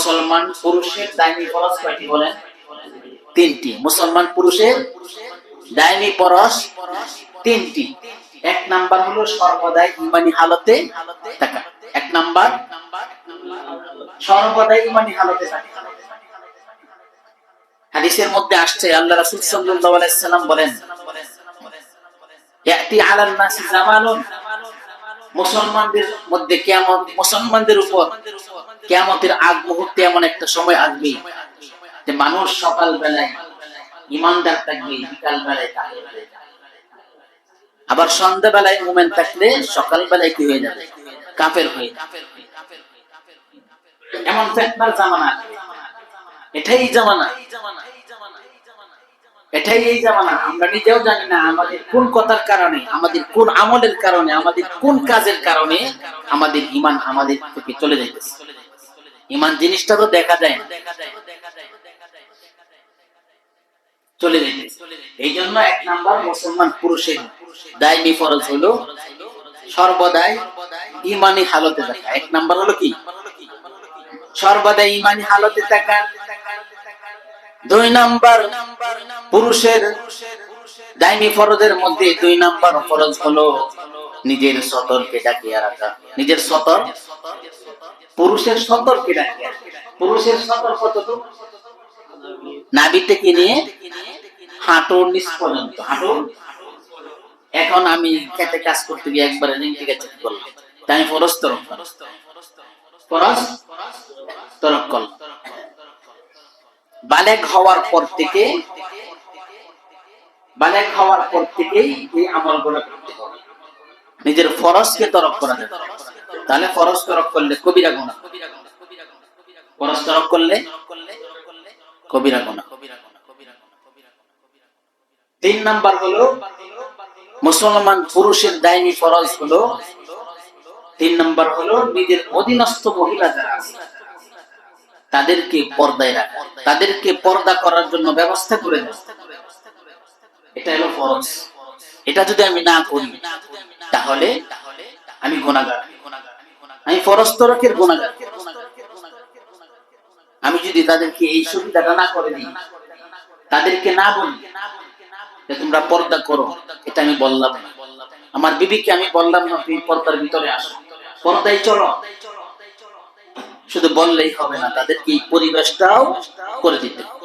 মুসলমান পুরুষের দায়নি ফরজ কয়টি বলেন? তিনটি। মুসলমান পুরুষের দায়নি পরশ তিনটি। এক নাম্বার হলো সর্বদাই ইমানি হালতে থাকা। এক নাম্বার, সর্বদাই ইমানি হালতে থাকা। হাদিসের মধ্যে আসছে, আল্লাহ রাসূল সাল্লাল্লাহু আলাইহি সাল্লাম বলেন, ইয়াতি আলান নাসি জামানুন মুসলমানদের মধ্যে কিয়ামত, মুসলমানদের উপর কিয়ামতের আগ মুহূর্তে এমন একটা সময় আসবে যে মানুষ সকাল বেলায় ইমানদার থাকবে বিকাল বেলায়। আবার সন্ধ্যা বেলায় মোমেন থাকলে সকাল বেলায় কি হয়ে যাবে? কাফের হয়ে এমন ফেতনার জামানা। এটাই জামানা। এটাই এই জামানা। আমরা নিজেও জানি না আমাদের কোন কথার কারণে, আমাদের কোন আমলের কারণে, আমাদের কোন কাজের কারণে আমাদের ইমান আমাদের থেকে চলে যাইতেছে। ইমান জিনিসটা তো দেখা যায় না। চলে এই জন্য এক নাম্বার মুসলমান পুরুষের দায়মি ফরজ হলো সর্বদাই ইমানি হালতে থাকা। এক নাম্বার হলো কি? ইমানি হালতে থাকা। দুই নাম্বার পুরুষের দাইনি ফরজের মধ্যে দুই নাম্বার ফরজ হলো নিজের সতর্কে ডাকিয়ে রাখা। নিজের সতর পুরুষের ডাকিয়ে পুরুষের সতর্ক নাভি থেকে নিয়ে হাঁটুর নিচ পর্যন্ত হাঁটুর এখন আমি খেতে কাজ করতে গিয়ে একবারে রিংটি গেছে করলাম? তাই আমি করলাম। ফরজ? তরক করলাম। বালেক হওয়ার পর থেকে বালেক হওয়ার পর এই করতে হবে। নিজের ফরজকে তরক করা যাবে তাহলে ফরজ তরক করলে কবিরা গুণা ফরজ তরক করলে কবিরা গুণা তিন নাম্বার হলো, মুসলমান পুরুষের দায়নি ফরজ হলো, তিন নাম্বার হলো নিজের অধীনস্থ মহিলা যারা তাদেরকে পর্দায় রাখা, তাদেরকে পর্দা করার জন্য ব্যবস্থা করে এটা হলো ফরজ। এটা যদি আমি না করি, তাহলে আমি গুণাগার আমি ফরজ তরকের গুণাগার। আমি যদি তাদেরকে এই সুবিধাটা না করে দিই, তাদেরকে না বলি তোমরা পর্দা করো। এটা আমি বললাম আমার বিবিকে আমি বললাম না, তুমি পর্দার ভিতরে আসো। পর্দায় চলো। শুধু বললেই হবে না, তাদেরকে এই পরিবেশটাও করে দিতে হবে।